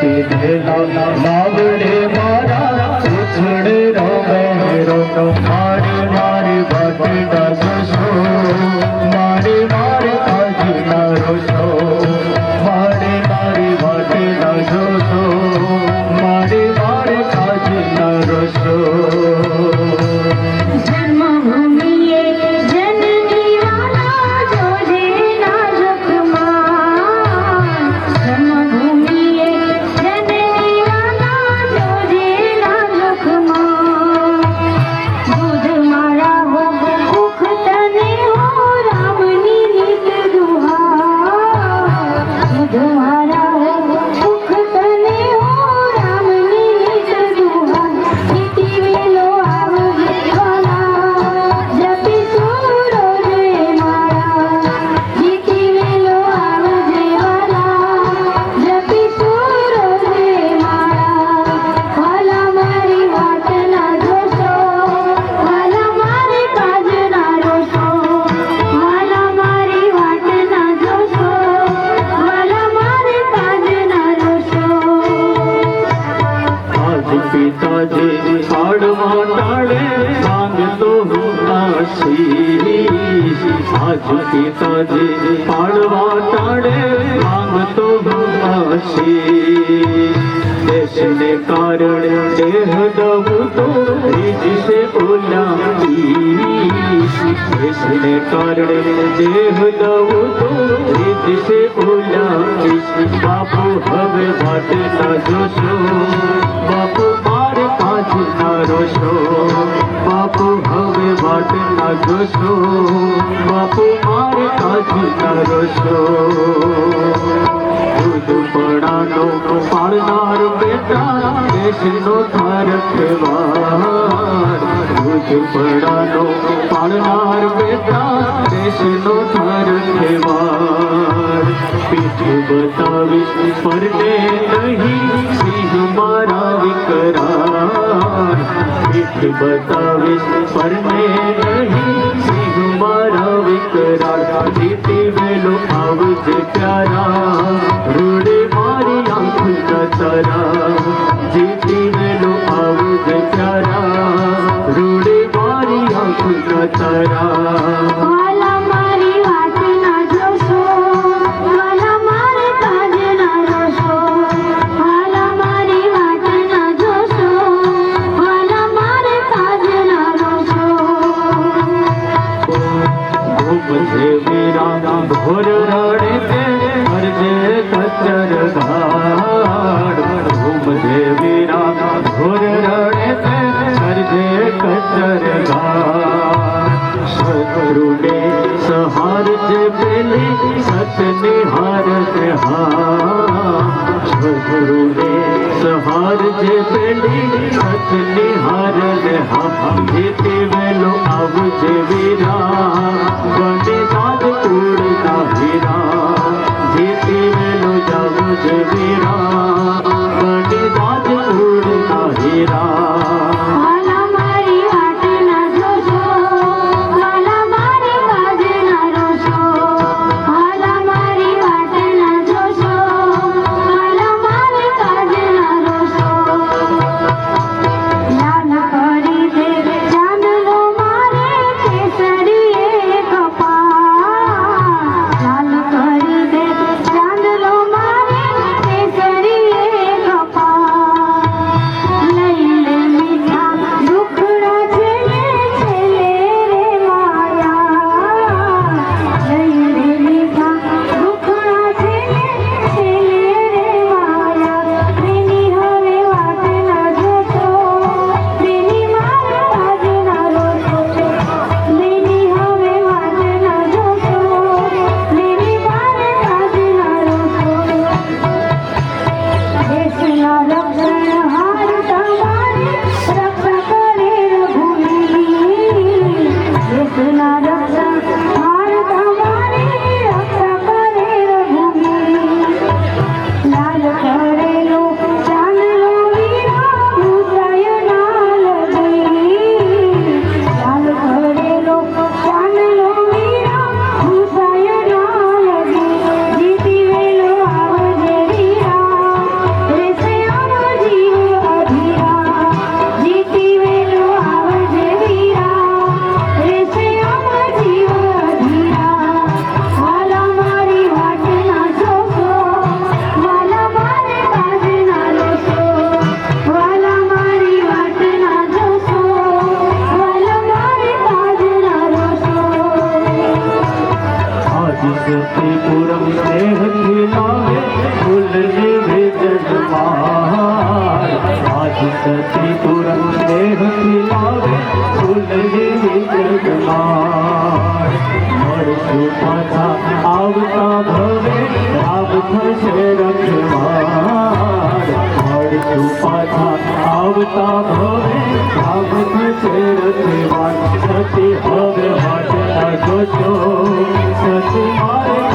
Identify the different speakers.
Speaker 1: દીધેલા பிதாஜி ஆடுமாட்டாளே શીશ આજ પિતાજે પાડવા ટાળે માંગતો આશીષ દેશને કારણે દેહ દઉં તો રીજશે ઓલાઈશ દેશને કારણે દેહ દઉં તો રીજશે ઓલાઈશ બાપુ હવે વાટ ના જોશો બાપુ મારે કાચ ના રોશો બાપુ હવે વાટ ના બાપુ, મારે કાચ ના રોશો બેટા, દેશનો ધારકવાર દૂધ પડાનો પાળનાર બેટા, દેશનો ધારકવાર પીઠ બતાવીશ, પરને નહીં, સિંહ મારા વિકરાર પીઠ બતાવીશ પરને નહીં, સિંહ મારા વિકરાળ જીતી વેલો આવજે પ્યારા. રૂડે મારી આંખ નચરા જીતી વેલો આવજે પ્યારા. રૂડે મારી આંખ નચરા तुझे वीरा घोर रड़े के हर जे कच्चर घाट मुझे वीरा घोर रड़े
Speaker 2: के हर जे कच्चर घाट शत्रु ने सहार जे पेली सत निहार के हार शत्रु ने सहार जे पेली सत निहार के हार भेटे वेलो आव जे वीरा
Speaker 1: திருவிழா સતીપુરમ સ્નેહ ખિલાવે ફૂલ જેવે જગમાર મળશું પાછા આવતા ભવે રામ થશે રખમાર મળશું પાછા આવતા ભવે રામ થશે રખમાર સતી હવે સતી